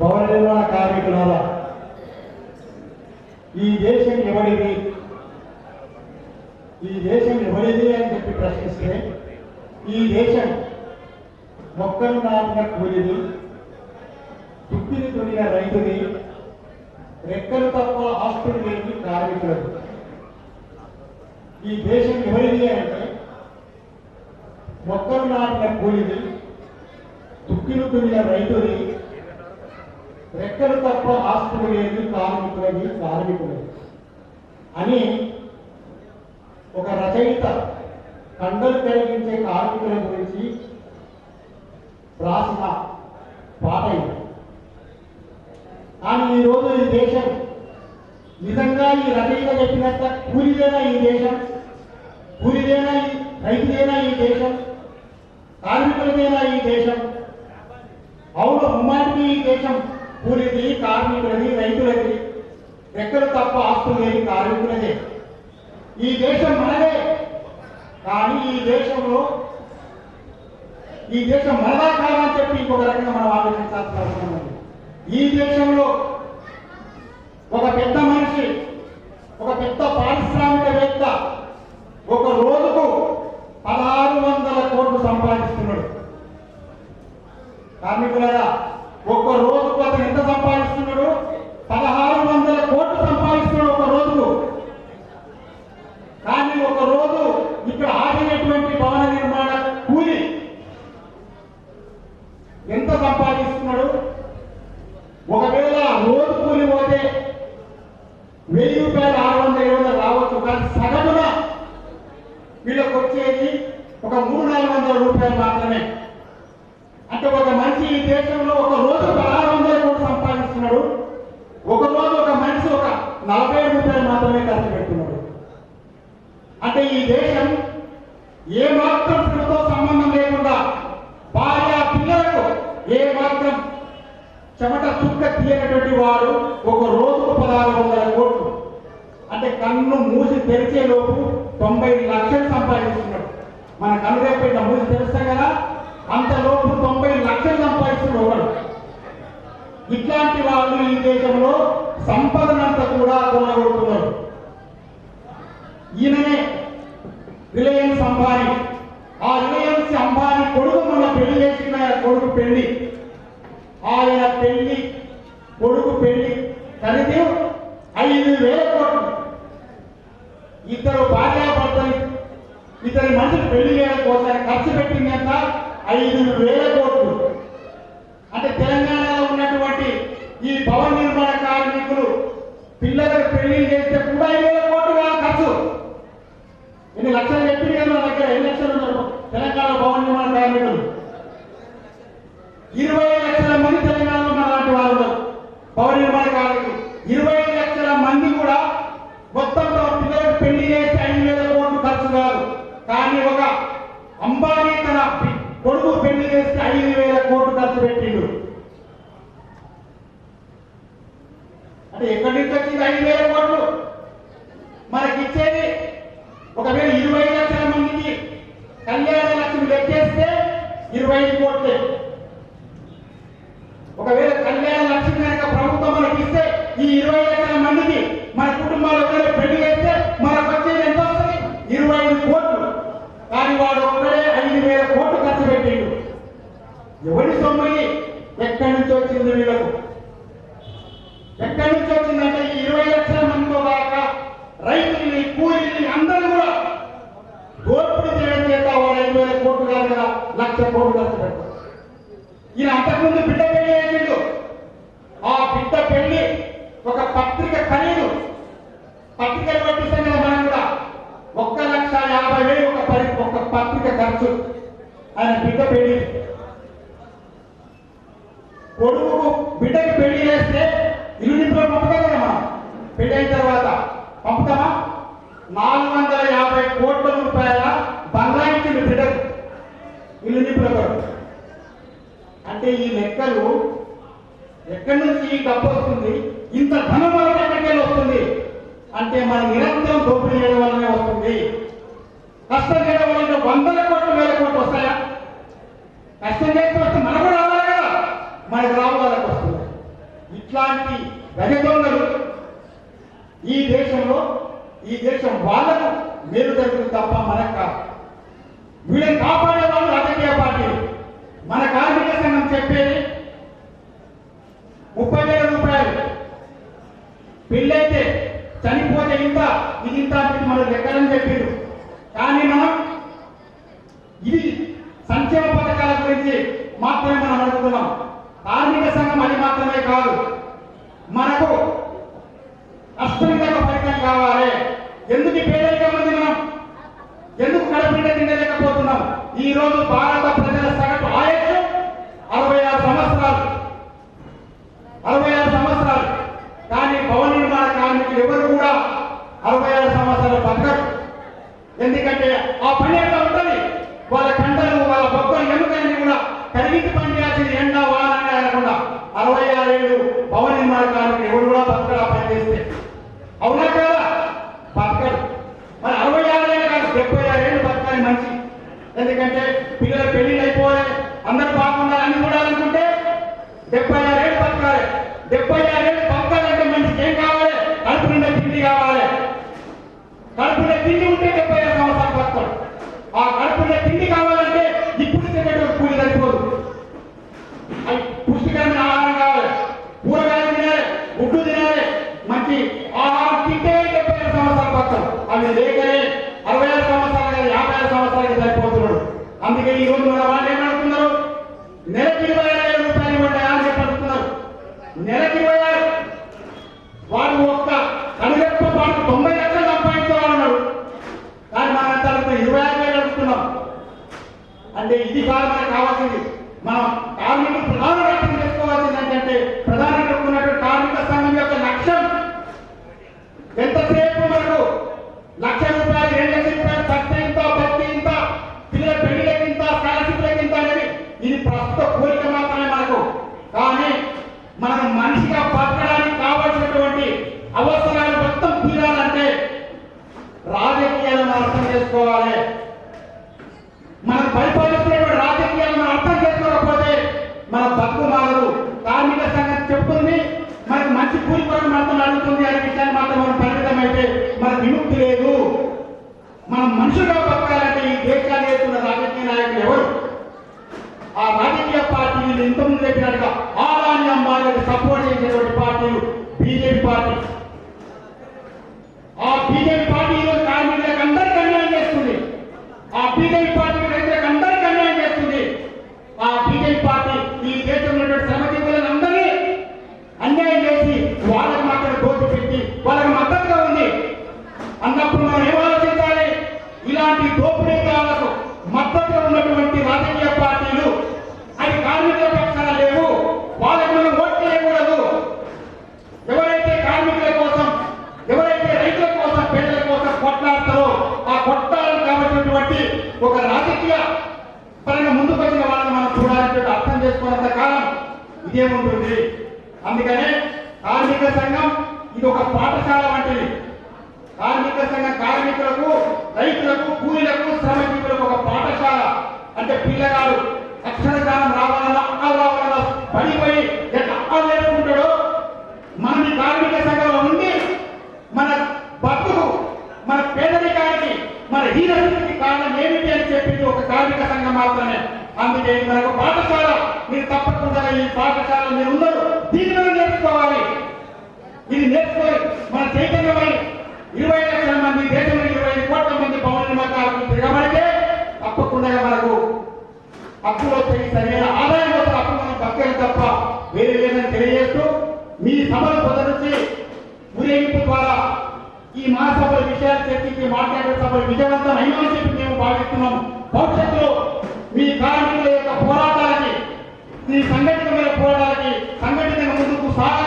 భవన నిర్మాణ కార్మికులారా ఈ దేశం ఎవరిది? ఈ దేశం ఎవరిది అని చెప్పి ప్రశ్నిస్తే ఈ దేశం మొక్కలు నాటిన కూలిది దుక్కిని తొలిన రైతుది రెక్కలు తప్ప ఆస్తులు లేని కార్మికులది. ఈ దేశం ఎవరిది అంటే మొక్కలు నాటిన కూలిది దుక్కిని తొలిన రైతుది ఎక్కడ తప్ప ఆస్తులు లేదు కార్మికులని కార్మికులని అని ఒక రచయిత కండలు కలిగించే కార్మికుల గురించి రాసిన పాట ఇది. కానీ ఈరోజు ఈ దేశం నిజంగా ఈ రచయిత చెప్పినట్ట కూలిదేనా ఈ దేశం? కూలిదేనా ఈ రైతుదేనా ఈ దేశం? కార్మికులదేనా ఈ దేశం? అవును ముమ్మాటికి ఈ దేశం. కూలిది కార్మికులది రైతులది ఎక్కడ తప్ప ఆస్తులు లేని కార్మికులదే ఈ దేశం మనదే. కానీ ఈ దేశంలో ఈ దేశం మనదా కాదని చెప్పి ఇంకొక రకంగా మనం ఆలోచించాల్సిన అవసరం ఉంది ఈ దేశంలో ఒక పెద్ద మనిషి ఒక పెద్ద పారిశ్రామికవేత్త ఒక రోజుకు పదహారు వందల కోట్లు సంపాదిస్తున్నాడు. కార్మికుల ఒక్క రోజుకు అతను ఎంత సంపాదిస్తున్నాడు పదహారు వందల కోట్లు సంపాదిస్తున్నాడు ఒక రోజుకు కానీ ఒక రోజు ఇక్కడ ఆగినటువంటి భవన నిర్మాణ కూలి ఎంత సంపాదిస్తున్నాడు ఒకవేళ పోతే వెయ్యి రూపాయలు ఆరు వందల ఏడు వందలు రావచ్చు. కానీ సగటున వీళ్ళకి వచ్చేది ఒక మూడు నాలుగు వందల రూపాయలు మాత్రమే. అంటే ఒక మనిషి ఈ దేశంలో ఒక రోజు ఆరు వందల కోట్లు సంపాదిస్తున్నాడు. ఒక రోజు ఒక మనిషి ఒక నలభై ఐదు రూపాయలు మాత్రమే ఖర్చు పెడుతున్నాడు. అంటే ఈ దేశం ఏ మాత్రం సంబంధం లేకుండా భార్య పిల్లలకు ఏ మాత్రం చెమట చుక్క తీయనటువంటి వారు ఒక రోజుకు పదహారు వందల కోట్లు. అంటే కన్ను మూసి తెరిచే లోపు తొంభై లక్షలు సంపాదిస్తున్నాడు. మన కన్ను రేపు మూసి తెరుస్తాం కదా? అంతలోపు తొంభై లక్షలు సంపాదిస్తున్నాడు ఒకడు. ఇట్లాంటి వాళ్ళు ఈ దేశంలో సంపదనంతా కూడా కొనగొడుతున్నారు ఈయననే రిలయన్స్ అంబానీ. ఆ రిలయన్స్ అంబానీ కొడుకు మన పెళ్ళి చేసిన కొడుకు పెళ్ళి. ఆ పెళ్ళి కొడుకు పెళ్ళి ఖరీదు ఐదు వేల కోట్లు ఇద్దరు భార్యాభర్తలు ఇద్దరి మనుషులు పెళ్ళి చేయడం కోసం ఖర్చు పెట్టింది ఎంత ఐదు వేల కోట్లు అంటే తెలంగాణలో ఉన్నటువంటి ఈ భవన నిర్మాణ కార్మికులు పిల్లలకు పెళ్ళి చేస్తే కూడా ఐదు వేల కోట్లు కాదు ఖర్చు ఎన్ని లక్షలు చెప్పింది కదా నా దగ్గర ఎన్ని లక్షలు ఉన్నారు తెలంగాణ భవన నిర్మాణ కార్మికులు ఇరవై లక్షల మంది తెలంగాణలో మన లాంటి వాళ్ళు ఉన్నారు భవన నిర్మాణ ఇరవై లక్షల మంది కూడా మొత్తంలో తమ పిల్లలకు పెళ్ళి చేసి ఐదు వేల కోట్లు ఖర్చు కాదు. కానీ ఒక అంబానీ తన కొడుకు పెళ్ళి చేసి ఐదు వేల కోట్లు ఖర్చు పెట్టిండు. అంటే ఎక్కడి నుంచి వచ్చింది ఐదు వేల కోట్లు? మనకి ఇచ్చేది ఒకవేళ ఇరవై లక్షల మందికి కళ్యాణ లక్ష్మి లెక్కేస్తే ఇరవై ఐదు కోట్లే ఒకవేళ కళ్యాణ లక్ష్మి కనుక ప్రభుత్వం మనకి ఇస్తే ఈ ఇరవై లక్షల మందికి మన కుటుంబాలు ఒకవేళ పెళ్ళి చేస్తే మనకు వచ్చేది ఎంత వస్తుంది ఇరవై ఐదు కోట్లు కానీ వాడు ఒక్కడే ఐదు వేల కోట్లు ఖర్చు పెట్టిండు. ఎవరి సొమ్ముని ఎక్కడి నుంచి వచ్చింది వీళ్ళకు? ఎక్కడి నుంచి వచ్చిందంటే ఈ ఇరవై లక్షల మందితో దాకా రైతుల్ని కూలీని అందరూ కూడా దోపిడీ చేయడం చేత వాడు ఐదు వేల కోట్లు కాదు కదా లక్ష కోట్లు ఖర్చు పెట్టారు. ఈయన అంతకుముందు బిడ్డ పెళ్ళి చేసిండు. ఆ బిడ్డ పెళ్ళి ఒక పత్రిక ఖరీదు. పత్రికలు పట్టిస్తాం కదా మనం కూడా. ఒక్క లక్ష యాభై వేలు ఒక పరి ఒక పత్రిక ఖర్చు. ఆయన బిడ్డ పెళ్ళి. కొడుకు బిడ్డకి పెళ్ళి చేస్తే ఇల్లు నింపులో పంపుతాం కదా మనం. పెళ్ళి అయిన తర్వాత పంపుతామా? నాలుగు వందల యాభై కోట్ల రూపాయల బంగ్లా బిడ్డకు. ఇల్లు నింపుల కొరకు అంటే ఈ లెక్కలు ఎక్కడి నుంచి ఈ డబ్బు వస్తుంది? ఇంత ధనం మనకి ఎక్కడికి వస్తుంది? అంటే మన నిరంతరం దోపిడీ చేయడం వల్లనే వస్తుంది. కష్టం చేయడం వల్ల వందల కోట్లు వేల కోట్లు వస్తాయా? కష్టం చేస్తే వస్తే మనకు రావాలి కదా. మనకు రావు వాళ్ళకి వస్తుంది. ఇట్లాంటి గజదొంగలు ఈ దేశంలో ఈ దేశం వాళ్ళకు మేలు జరుగుతుంది తప్ప మనకు కాదు. వీళ్ళని కాపాడు వాళ్ళు రాజకీయ పార్టీలు మన కార్మిక సంఘం చెప్పేది ముప్పై వేల రూపాయలు పెళ్ళైతే చనిపోతే ఇంత ఇది ఇంత అని చెప్పి మనం లెక్కలని చెప్పిండు కానీ మనం ఇది సంక్షేమ పథకాల గురించి మాత్రమే మనం అడుగుతున్నాం కార్మిక సంఘం అది మాత్రమే కాదు. మనకు అష్టమిక ఫలితం కావాలి. ఎందుకు పేదరికం ఉంది మనం? ఎందుకు కడపంట తినలేకపోతున్నాం? ఈ రోజు భారత ప్రజల సగటు ఆయుష్ అరవై ఆరు సంవత్సరాలు అరవై ఆరు సంవత్సరాలు కానీ భవన నిర్మాణ కార్మికులు ఎవరు కూడా అరవై ఆరు సంవత్సరాలు బతకరు ఎందుకంటే ఆ పని ఎట్లా ఉంటుంది వాళ్ళ కండలు వాళ్ళ బొక్కలు ఎముకలన్నీ కూడా కరిగించి పని చేయాల్సింది ఎండ వాన అని అనకుండా అరవై ఆరు ఏళ్ళు భవన నిర్మాణ కార్మికులు ఎవరు కూడా బతకరు ఆ పని చేస్తే అవునా కదా? బతకడు మరి అరవై ఆరు కాదు డెబ్బై ఆరు ఏళ్ళు బతకాలి మంచి ఎందుకంటే పిల్లల పెళ్ళిళ్ళు అయిపోవాలి అందరూ బాగుండాలి అన్ని చూడాలనుకుంటే డెబ్బై ఆరు ఏళ్ళు బతకాలి. డెబ్బై ఆరు ఏళ్ళు బతకాలంటే మనిషికి ఏం కావాలి? కడుపు నిండా తిండి కావాలి. కడుపు నిండా తిండి ఉంటే డెబ్బై ఆరు సంవత్సరాలు బతకడు. ఆ కడుపు నిండా తిండి కావాలి ఇప్పుడు తినేటువంటి కూలి సరిపోదు అవి పుష్టికరమైన ఆహారం కావాలి కూరగాయలు తినాలి గుడ్డు తినాలి మంచి ఆహారం తింటే డెబ్బై ఐదు సంవత్సరాలు బతారు అవి లేకనే అరవై ఆరు సంవత్సరాలు కాదు యాభై ఆరు సంవత్సరాలకి సరిపోతున్నాడు అందుకే ఈ రోజు మన వాళ్ళు ఏమనుకున్నారు? నెలకి ఇరవై ఐదు వేల రూపాయలు ఇవ్వండి అని చెప్పనుకున్నారు నెలకి ఇరవై ఆరు. వాళ్ళు ఒక్క కనుగొప్ప పాటు తొంభై లక్షలు సంపాదించేవాడు కానీ మన తర్వాత ఇరవై ఆరు వేలు అడుగుతున్నాం. అంటే ఇది కాదు మనకు కావాల్సింది. మనం కార్మికులు ప్రధాన లక్ష్యం చేసుకోవాల్సింది ఏంటంటే ప్రధానంగా ఉన్నటువంటి కార్మిక సంఘం యొక్క లక్ష్యం ఎంతసేపు మనకు లక్ష రూపాయలు రెండు లక్షల రూపాయలు ఖర్చు ఇంత భక్తి ఇంత పిల్లల పెళ్ళిళ్ళకి ఇంత స్కాలర్షిప్లకి ఇంత అనేది ఇది ప్రస్తుత కోరిక మాత్రమే మనకు కానీ మనం మనిషిగా బతకడానికి కావాల్సినటువంటి అవసరాలు మొత్తం తీరాలంటే రాజకీయాలను అర్థం చేసుకోవాలి మనం పరిపాలిస్తున్నటువంటి రాజకీయాలను మనం అర్థం చేసుకోకపోతే మన బతుకు మారదు కార్మిక సంఘం చెప్తుంది మనకు మంచి కూలి కొరకు మాత్రం అడుగుతుంది అనే విషయాన్ని మాత్రం మనం పరిమితం అయితే మనకు విముక్తి లేదు మనం మనుషులుగా బతకాలంటే ఈ దేశాన్ని వేస్తున్న రాజకీయ నాయకులు ఎవరు? ఆ రాజకీయ పార్టీలు ఇంతకుముందు చెప్పినట్టుగా ఆదాని అంబానికి సపోర్ట్ చేసేటువంటి పార్టీలు బీజేపీ పార్టీ. ఆ బీజేపీ పార్టీ ఈరోజు కార్మికులకు అందరికీ అన్యాయం చేస్తుంది ఆ బీజేపీ పార్టీ రైతులకు అందరికీ అన్యాయం చేస్తుంది ఆ బీజేపీ పార్టీ ఈ దేశంలో ఉన్నటువంటి శ్రమజీవులను అందరినీ అన్యాయం చేసి వాళ్ళకి మాత్రం దోచి పెట్టి వాళ్ళకి మద్దతుగా ఉంది అన్నప్పుడు మనం ఏం ఆలోచించాలి ఇలాంటి దోపిడీదారులకు మద్దతుగా ఉన్నటువంటి రాజకీయ పార్టీలు అవి కార్మికుల పక్షాన లేవు వాళ్ళకి మనం ఓట్లు వేయకూడదు ఎవరైతే కార్మికుల కోసం ఎవరైతే రైతుల కోసం పేదల కోసం కొట్లాడతారో ఆ కొట్టాలని కావలసినటువంటి ఒక రాజకీయ పరంగా ముందుకు వచ్చిన వాళ్ళని మనం చూడాలంటే అర్థం చేసుకున్నంత కాలం ఇదే ఉంటుంది. అందుకనే కార్మిక సంఘం ఇది ఒక పాఠశాల వంటిది. కార్మిక సంఘం కార్మికులకు రైతులకు కూలీలకు శ్రమజీవులకు ఒక పాఠశాల. అంటే పిల్లగాడు అక్షరజ్ఞానం రావాలన్నా అక్కలు రావాలన్నా పడిపోయి ఎట్లా అక్కలు నేర్చుకుంటాడో మనం కార్మిక సంఘంలో ఉండి మన బతుకు మన పేదరికానికి మన హీనస్థితికి కారణం ఏమిటి అని చెప్పింది ఒక కార్మిక సంఘం మాత్రమే. అందుకే మనకు పాఠశాల మీరు తప్పకుండా ఈ పాఠశాల మీరు ఉన్నారు. దీని మీద నేర్చుకోవాలి. ఇది నేర్చుకోవాలి. మన చైతన్యమై ఇరవై లక్షల మంది దేశంలో ఇరవై కోట్ల మంది భవన నిర్మాణాలకు తిరగబడితే తప్పకుండా మనకు అప్పులో వచ్చి సరైన ఆదాయం కోసం అప్పు మనం బతకలు తప్ప వేరే లేదని తెలియజేస్తూ మీ సభలు పొందనుంచి ఊరేగింపు ద్వారా ఈ మహాసభల విషయాలు చర్చించి మాట్లాడే సభలు విజయవంతం అయినా చెప్పి మేము భావిస్తున్నాం భవిష్యత్తులో మీ కార్మికుల యొక్క పోరాటానికి ఈ సంఘటితమైన పోరాటానికి సంఘటిత ముందుకు సాగ